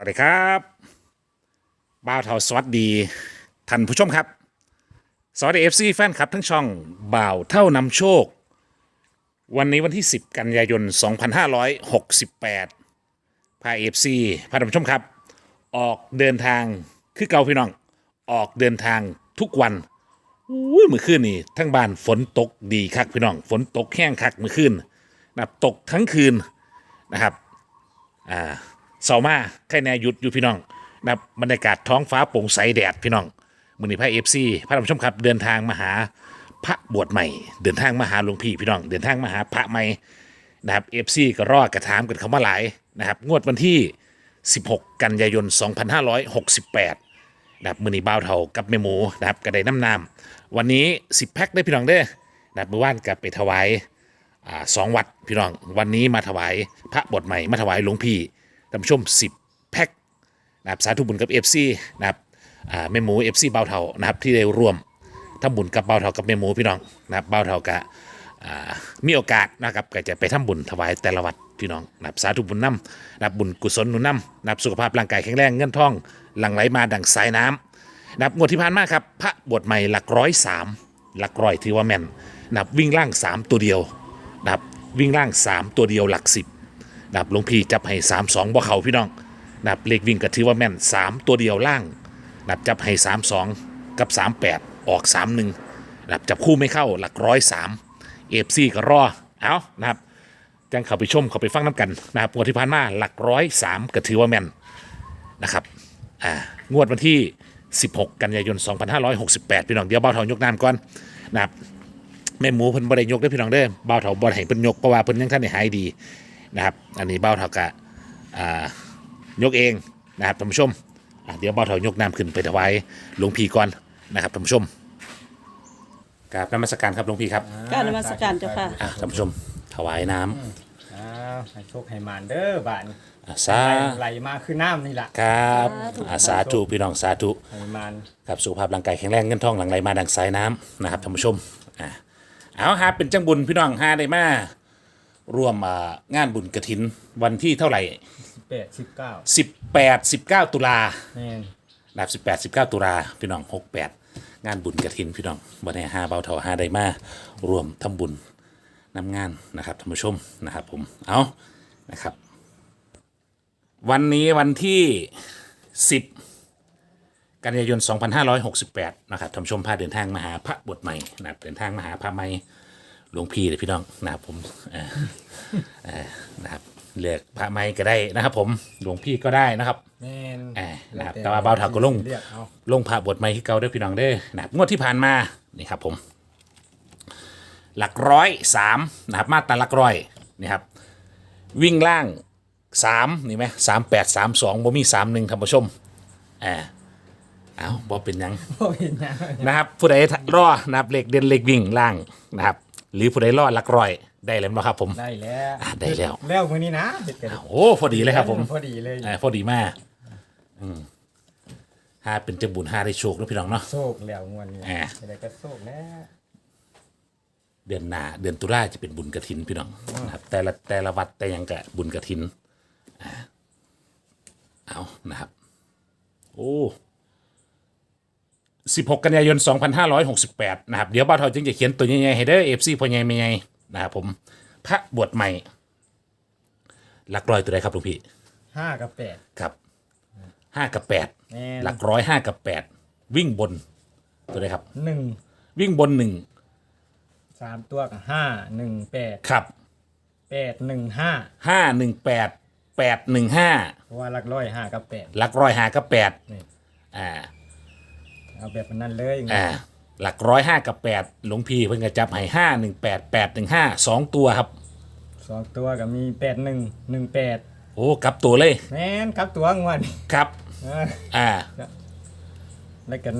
สวัสดีครับบ่าวเทาสวัสดีท่านผู้ชมครับ สวัสดีเอฟซีแฟนคลับทั้งช่องบ่าวเท่านำโชค วันนี้วันที่ 10 กันยายน 2568 พาเอฟซีพาท่านผู้ชมครับ ออกเดินทางคือเก่าพี่น้อง ออกเดินทางทุกวันอุ้ยเมื่อคืนนี่ทั้งบ้านฝนตกดีคักพี่น้อง ฝนตกแห้งคักเมื่อคืนนะตกทั้งคืนนะครับอ่า เสามาใครแนหยุดอยู่พี่น้องนะครับบรรยากาศท้องฟ้าโปร่งใสแดดพี่น้องมือนี้พระเอฟซีพระท่านผู้ชมครับเดินทางมาหาพระบวชใหม่ เดินทางมาหาหลวงพี่พี่น้อง เดินทางมาหาพระใหม่นะครับเอฟซีก็รอดกระถามกันเขามาหลายนะครับ งวดวันที่ 16 กันยายน 2568นะครับมือนี้บ่าวเทากับแม่หมูนะครับกระไดน้ำนำวันนี้ 10 แพ็คได้พี่น้องเด้อนะครับเมื่อวานกับไปถวายอ่าสองวัดพี่น้องวันนี้มาถวายพระบทใหม่มาถวายหลวงพี่ ท่านผู้ชม 10 แพ็คนะครับสาธุบุญกับ FC นะครับแม่หมู FC เบาเทานะครับที่ได้ร่วมทำบุญกับเบาเทากับแม่หมูพี่น้องนะครับเบาเทากะมีโอกาสนะครับก็จะไปทำบุญถวายแต่ละวัดพี่น้องนับสาธุบุญนำนับบุญกุศลหนุนนำนับสุขภาพร่างกายแข็งแรงเงินทองหลั่งไหลมาดังสายน้ำนับงวดที่ผ่านมาครับพระบทใหม่หลักร้อยสามหลักร้อยทีว่าแม่นนับวิ่งล่างสามตัวเดียวนับวิ่งล่างสามตัวเดียวหลัก10 ดับหลวงพี่จับให้สามสองบ่เขาพี่น้องดับเลขวิ่งก็ถือว่าแม่นสามตัวเดียวล่างดับจับให้สามสองกับสามแปดออกสามหนึ่งดับจับคู่ไม่เข้าหลักร้อยสามเอฟซีก็รอเอานะครับจังเขาไปชมเขาไปฟังน้ำกันนะครับงวดที่ผ่านมาหลักร้อยสามก็ถือว่าแม่นนะครับอ่างวดวันที่ 16 กันยายน 2568 พี่น้องเดียวเบาเทายกน้ำก่อนนะครับแม่หมูเพิ่นบ่ได้ยกได้พี่น้องเด้เบาเทาบ่ได้เพิ่นยกเพราะว่าเพิ่นยังท่านได้หายดี นะครับ อันนี้เบาเถากะอ่ายกเองนะครับท่านผู้ชมอะเดี๋ยวเบาเถายกน้ำขึ้นไปถวายหลวงพี่ก่อนนะครับท่านผู้ชมกราบนมัสการครับหลวงพี่ครับกรารนมัสการเจ้าค่ะอะท่านผู้ชมถวายน้ำอ้าวให้โชคให้มานเด้อบ้านอะสาไหลไหลมาคือน้ำนี่ล่ะครับอะสาธุพี่น้องสาธุให้มานครับสุขภาพร่างกายแข็งแรงเงินทองหลังไหลมาดังสายน้ำนะครับท่านผู้ชมอ่าเอาฮะเป็นจังบุญพี่น้องฮาได้มา ร่วมอ่างานบุญกระถินวันที่เท่าไหร่แปดสิบเก้า18 19 ตุลาแม่นนะครับ18 19 ตุลาพี่น้อง 68 งานบุญกระถินพี่น้องวันนี้ฮาเบาเถาฮาได้มาร่วมทำบุญนำงานนะครับท่านผู้ชมนะครับผมเอานะครับ วันนี้วันที่ 10 กันยายน 2568 นะครับท่านผู้ชมพาเดินทางมาหาพระบทใหม่นะครับเดินทางมาหาพระใหม่ หลวงพี่เลยพี่น้องนะครับผมเอ่อเอ่อนะครับเลือกพระใหม่ก็ได้นะครับ ผมหลวงพี่ก็ได้นะครับแม่นเอ่อนะครับแต่ว่าเบาเถาก็ลงเรียกเอาลงพระบทใหม่ที่เก่าเด้อพี่น้องเด้อนะครับงวดที่ผ่านมานี่ครับผม หลักร้อยสามนะครับ มาตราหลักร้อยนี่ครับ วิ่งล่างสามนี่ไหมสามแปดสามสองบ่มีสามหนึ่งท่านผู้ชมอ่าเอาบ่เป็นหยัง บ่เห็นหยังนะครับผู้ใดรอนะครับเลขเด่นเลขวิ่งล่างนะครับ หรือผู้ใดรอหลักร้อยได้แล้วบ่ครับผมได้แล้วอะได้แล้วแล้วมื้อนี้นะเด็ดกันโอ้พอดีเลยครับผมพอดีเลยอ่าพอดีมากอืมหาเป็นเจ้าบุญหาได้โชคแล้วพี่น้องเนาะโชคแล้วงวดนี้อ่าได้ก็โชคแล้วเดือนหนาเดือนตุลาจะเป็นบุญกระถินพี่น้องนะครับแต่ละแต่ละวัดแต่ยังกะบุญกระถินอ่าเอานะครับ โอ้ สิบหกกันยายนสองพันห้าร้อยหกสิบแปดนะครับ เดี๋ยวบ้าวทอยจึงจะเขียนตัวใหญ่ๆให้เด้อเอฟซีพ่อใหญ่ไม่ใหญ่นะครับผมพระบวชใหม่หลักร้อยตัวใดครับหลวงพี่ห้ากับแปดครับห้ากับแปดแม่นหลักร้อยห้ากับแปดวิ่งบนตัวใดครับ หนึ่งวิ่งบนหนึ่งสามตัวกับห้าหนึ่งแปดครับแปดหนึ่งห้าห้าหนึ่งแปดแปดหนึ่งห้าเพราะว่าหลักร้อยห้ากับแปดหลักร้อยห้ากับแปดนี่อ่า เอาแบบนั้นเลยอ่าหลักร้อยห้ากับแปดหลวงพี่เพิ่งจะจับให้ห้าหนึ่งแปดแปดหนึ่งห้าสองตัวครับ สองตัวก็มีแปดหนึ่งหนึ่งแปดโอ้กลับตัวเลยแม่นครับตัวงวดนี้ครับ เอออ่าแล้วกัน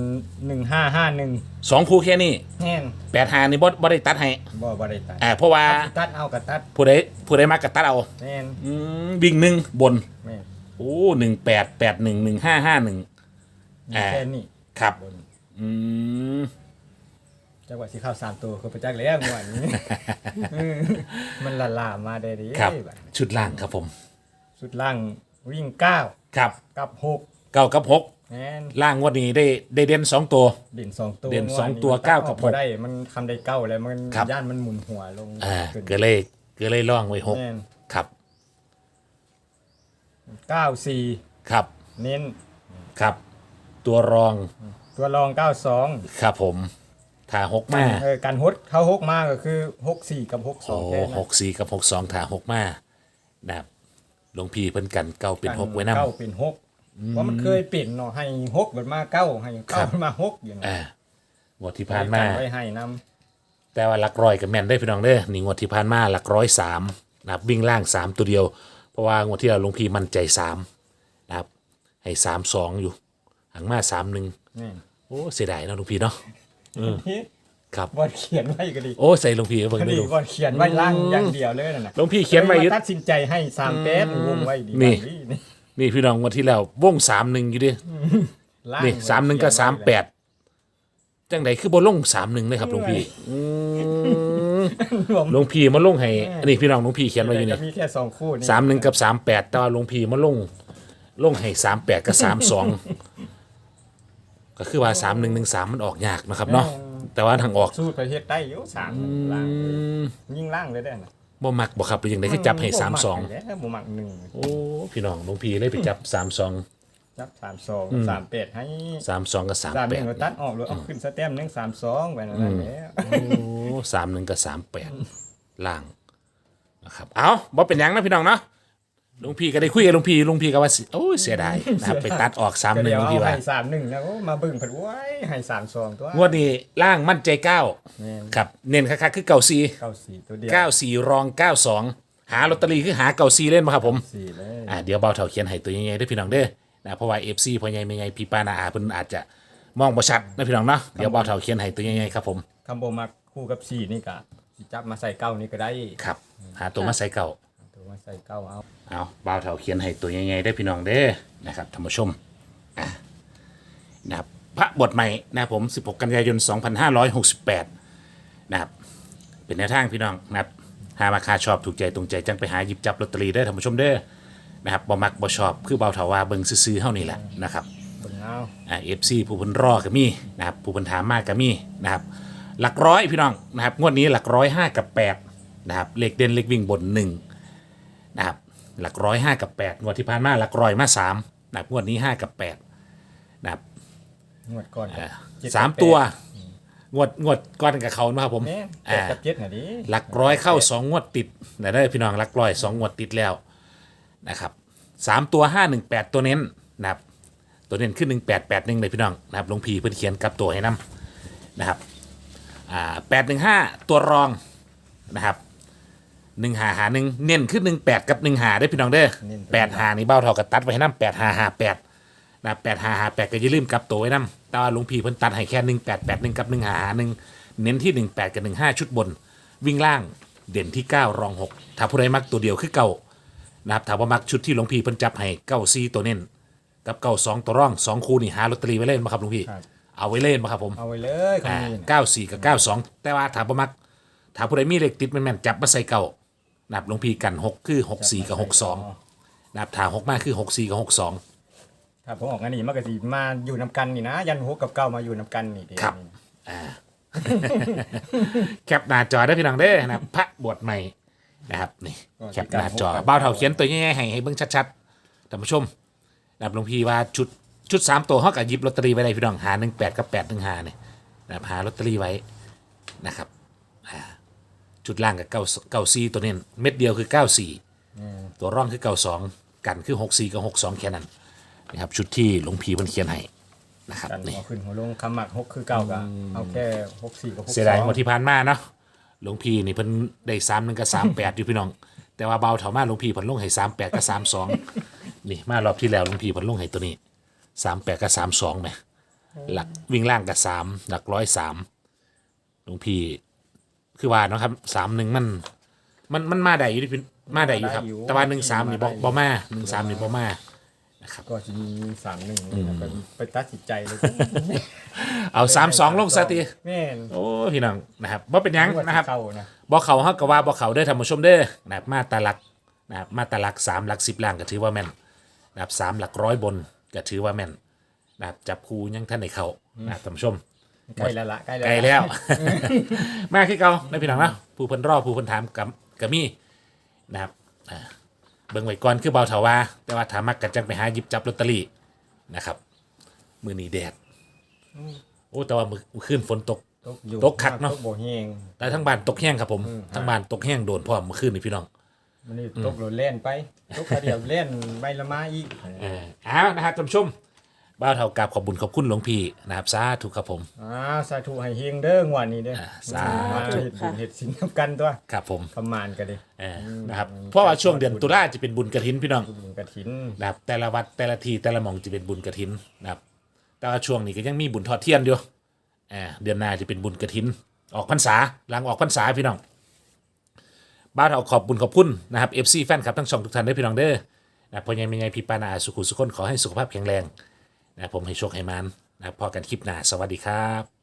หนึ่งห้าห้าหนึ่งสองคู่แค่นี้แน่นแปดหานี่บ่บ่ได้ตัดให้บ่บ่ได้ตัดอ่าเพราะว่าตัดเอากับตัดผู้ใดผู้ใดมากกับตัดเอาแน่นอืมวิ่งหนึ่งบน แม่นโอ้หนึ่งแปดแปดหนึ่งหนึ่งห้าห้าหนึ่ง มีอ่า แค่นี้ ครับ บนอืม จังหวะสิเข้าสามตัวคือประจักษ์แล้วงวดนี้เออมันละลามาได้ดีครับ บัดชุดล่างครับผม สุดล่างวิ่งเก้าครับกับหกเก้ากับหกแม่นล่างงวดนี้ได้ได้เด่นสองตัว เด่นสองตัวเด่นสองมื่ตัวมันเก้ากับหกบ่ได้มันทำได้เก้าแล้วมันครับ ย่านมันหมุนหัวลงอ่าขึ้นก็เลยก็เลยล่องไว้หกแม่นครับ เก้าสี่ครับ เน้นครับ ตัวรองตัวรองเก้าสองครับผมถ้าหกมาเออการฮดเขาฮกมาก็คือฮกสี่กับฮกสอโอ้งแค่นั้นหกสี่กับหกสองถ้าหกมานะครับหลวงพี่เพิ่นกันเก้าเป็นหกไว้นำเก้าเป็นหกเพราะมันเคยเปลี่ยนเนาะให้ฮกมันมาเก้าให้ครัเก้าบมันมาฮกอยู่เนาะอ่างวดที่ผ่านมา ไว้ให้นํแต่ว่าหลักร้อยกับแม่นได้พี่น้องเด้อนี่งวดที่ผ่านมาหลักร้อยสามนะครับวิ่งล่างสามตัวเดียว เพราะว่างวดที่เราหลวงพี่มั่นใจสามนะครับให้สามสองอยู่หางมาสามหนึ่งนี่โอ้เสียดายเนาะหลวงพี่เนาะครับ บอดเขียนไว้ก็ดีโอ้ใส่หลวงพี่เบิ่งก็ได้ดีดู บอดเขียนไว้ล่างอย่างเดียวเลยนั่นน่ะหลวงพี่เขียนไว้อยึดตัดสินใจให้สามแป๊ดวงไว้ดีนี่ดีนี่นี่พี่น้องงวดที่แล้ววงสามหนึ่งอยู่ดิล่างนี่สามหนึ่งกับเขีสายมนไว้แปดจังไดคือบนลงสามหนึ่งเลยครับหลวงพี่อืมรวมหลวงพี่มาลงให้อันนี้พี่น้องหลวงพี่เขียนไว้อยู่แต่นี่ก็มีแค่สองคู่นี่สามหนึ่งกับสามแปดแต่ว่าหลวงพี่มาลงลงให้สามแปดกับสามสอง ก็คือว่าสามหนึ่งหนึ่งสามมันออกยากนะครับเนาะแต่ว่าทางออกสู้ประเทศได้อยู่สามล่างอืมยิ่งล่างเลยได้น่ะบ่มักบ่ครับหรือยังไงคือจับให้สามสองบ่กแล้วบ่มักหนึ่งโอ้พี่น้องหลวงพี่เลยไปจับสามสองจับสามสองสามแปดให้สามสองกับสามสามหแปนึ่ดงเราตัดออกเลยเอาขึ้นสแตมป์หนึ่งสามสองไปนั่นแหละแล้วโอ้สามหนึ่งกับสามแปดล่างนะครับ เอาบ่เป็นหยังนะพี่น้องเนาะ หลวงพี่ก็ได้คุยกับหลวงพี่หลวงพี่ก็ว่าสิโอ้ยเสียดายนะครับไปตัดออกสามก็หนึ่งเดี๋ยวหลวงเอาพี่ว่าให้สามหนึ่งแล้วมาเบิ่งเผัดว้ยให้สามสองตัวงวดนี้ล่างมั่นใจเก้าแม่นครับเน้นคักๆคือเก่าซีเก้าสี่ตัวเดียวเก้าสี่รองเก้าสองหาลอตเตอรี่คือหาเก่าซีเล่นมาครับผมสี่เลยอ่าเดี๋ยวเบาเถาเขียนให้ตัวใหญ่ๆด้วยพี่น้องเด้อนะเพราะว่าเอฟซีพ่อใหญ่แม่ใหญ่พี่ปานาอาเพิ่นอาจจะมองบ่ชัดนะพี่น้องเนาะเดี๋ยวเบาเถาเขียนให้ตัวใหญ่ๆครับผมคำโบมาคู่กับสี่นี่กะสิจับมาใส่เก้านี่ก็ได้ครับ หาตัวมาใส่เก่าตัว มาใส่เก้าเอาเอาเบาเถาเขียนให้ตัวใหญ่ๆได้อพี่น้องเด้อนะครับท่านผู้ชมอะนะครับพระบทใหม่นะครับผม 16 กันยายน 2568 นะครับ เป็นแนวทางพี่น้องนะครับหามาคาชอบถูกใจตรงใจจังไปหาหยิบจับลอตเตอรี่ได้อท่านผู้ชมเด้อนะครับบ่มักบ่ชอบคือเบาเถาว่าเบิ่งซื้อๆเฮานี่แหละนะครับ เบิ่งเอาอ่าเอฟซีผู้เพันรอก็มีนะครับผู้เพันถามมากก็มีนะครับหลักร้อยพี่น้องนะครับงวดนี้หลักร้อยห้ากับแปดนะครับเลขเด่นเลขวิ่งบนหนึ่ง นะครับหลักร้อยห้ากับแปดงวดที่ผ่านมาหลักร้อยมาสามนะครับงวดนี้ห้ากับแปดนะครับงวดก่อนอ่าเจ็ดสามกับแปดตัวงวดงวดก้อนกับเขานะครับผมแม่นแปอ่าดกับเจ็ดน่ะดิหลักร้อยเข้าสองงวดติดนะได้อพี่น้องหลักร้อยสองงวดติดแล้วนะครับสามตัวห้าหนึ่งแปดตัวเน้นนะครับตัวเน้นขึ้นหนึ่งแปดแปดหนึ่งเลยพี่น้องนะครับหลวงพีเพิ่นเขียนกลับตัวให้นํนะครับอ่าแปดหนึ่งห้าตัวรองนะครับ หนึ่งหาหาหนึ่งเน้นขึ้นหนึ่งแปดกับหนึ่งหาได้อพี่น้องเด้อแปดหานี่เบ้าเท่ากับตัดไว้ให้นํแปดหาหาแปดนะแปดหาหาแปดก็อย่าลืมกลับตัวไว้นํแต่ว่าหลวงพีเพิ่นตัดให้แค่หนึ่งแปดแปดหนึ่งกับหนึ่งหาหาหนึ่งเน้นที่หนึ่งแปดกับหนึ่งห้าชุดบน วิ่งล่างเด่นที่เก้ารองหกถ้าผู้ใดมักตัวเดียวคือเก่านะครับถ้าว่ามักชุดที่หลวงพีเพิ่นจับให้เก้าซีตัวเน้นกับเก้าสองตัวร่องสองคู่นี่หาลอตเตอรี่ไว้เล่นมาครับหลุงพี่ ครับ เอาไว้เล่นมาครับผม เอาไว้เลยคำอ่านี้น่ะเก้าสี่กับเก้าสองแต่ว่าถามประมักถามผู้ใดมีเลขติดแม่นๆจับมาใส่เก่า นับหลวงพี่กันหกคือหกสี่กับหกสองนับถามหกมากคือหกสี่กับหกสองถ้าผมออกงานนี่มันก็สิมาอยู่นำกันนี่นะ ยันหกกับเก้ามาอยู่นำกันนี่เดี๋ยวครับ นี่แคปหน้าจอได้พี่น้องเด้อนะครับพระบวชใหม่นะครับนี่แคปหน้าจอเบ้าเท่าเขียนตัวง่ายๆให้ให้เบิ่งชัดๆท่านผู้ชมนะครับหลวงพี่ว่าชุดชุดสามตัวเขากับยิบลอตเตอรี่ไว้เลยพี่น้องหาหนึ่งแปดกับแปดหนึ่งหาเนี่ยนะครับหาลอตเตอรี่ไว้นะครับอ่า ชุดล่างกับเก้าเก้าสี่ตัวเน้นเม็ดเดียวคือเก้าสี่ตัวร่องคือเก้าสองกันคือหกสี่กับหกสองแค่นั้นนะครับชุดที่หลวงพี่มันเขียนให้นะครับกันนี่เอาขึ้นหัวลงคำหมักหกคือเก้าก็เอาแค่หกสี่กับหกเสียดายสองหมดที่ผ่านมาเนาะหลวงพี่นี่เพิ่นได้สามหนึ่งกับสามแปดอยู่พี่น้อง แต่ว่าเบาเถามาหลวงพี่เพิ่นลงให้สามแปดกับสามสองนี่มารอบที่แล้วหลวงพี่เพิ่นลงให้ตัวนี้สามแปดกับสามสองไหมหลักวิ่งล่างกับสามหลักร้อยสามหลวงพี่ คือว่าเนาะครับสามหนึ่งมัน มันมันมาได้อยู่ที่พี่มาได้อยู่ครับ แต่ว่าหนึ่งสามนี่บ่บ่มาหนึ่งสามนี่บ่มาก็จะมีสามหนึ่งนี่นะไปไปตัดสินใจเลย เอาสามสองลงสติแม่นโอ้พี่น้องนะครับบ่เป็นหยังนะครับเข้านะบ่เขาเฮาก็ว่าบ่เขาเด้อท่านผู้ชมเด้อนะครับมาตาลักนะครับมาตาลักสามลักสิบล่างก็ถือว่าแม่นนะครับสามหลักร้อยบนก็ถือว่าแม่นนะครับจับคูยังท่านในเขานะครับท่านผู้ชม ใกล้แล้วละใกล้แล้วไกลแล้ว มาคือเก่าในพี่น้องนะผู้เพิ่นรอผู้เพิ่นถามกับกับมีนะครับอ่าเบิ่งไว้ก่อนคือเบาเถาว่า แต่ว่าถามักกันจังไปหาหยิบจับลอตเตอรี่นะครับ มือนี้แดดโอ้แต่ว่ามือมื้อคืนฝนตก ตกอยู่ตกคักเนอะ ตกโบแห้ง แต่ทั้งบ้านตกแห้งครับผมอืม ทั้งบ้านตกแห้งโดนพร้อมเมื่อคืนนี่พี่น้อง มันนี่ตกโดนเล่นไป ตกกระเดียวเล่นใบละไม้อีก เออเอานะครับท่านผู้ชม บ้าวเท่ากับขอบบุญขอบคุณหลวงพี่นะครับสาธุครับผม อ่าสาธุให้เฮงเด้องวดนี้เด้ออ่าสามาเฮ็ดบุญเฮ็ดศีลนำกันตัวครับผมประมาณกันดิเออนะครับเพราะว่าช่วงเดือนตุลาจะเป็นบุญกระถินพี่น้อง บุญกระถิน นะครับแต่ละวัดแต่ละทีแต่ละหมองจะเป็นบุญกระถินนะครับแต่ว่าช่วงนี้ก็ยังมีบุญทอดเทียนอยู่เออเดือนหน้าจะเป็นบุญกระถิน ออกพรรษาหลังออกพรรษาพี่น้องบ้านเราขอบบุญขอบคุณนะครับเอฟซีแฟนคลับทั้งช่องทุกท่านด้วยพี่น้องเด้อนะพอยังมีไงพี่ปานาสุขุสุขคนขอให้สุขภาพแข็งแรง นะผมให้โชคให้มันนะพอกันคลิปหน้าสวัสดีครับ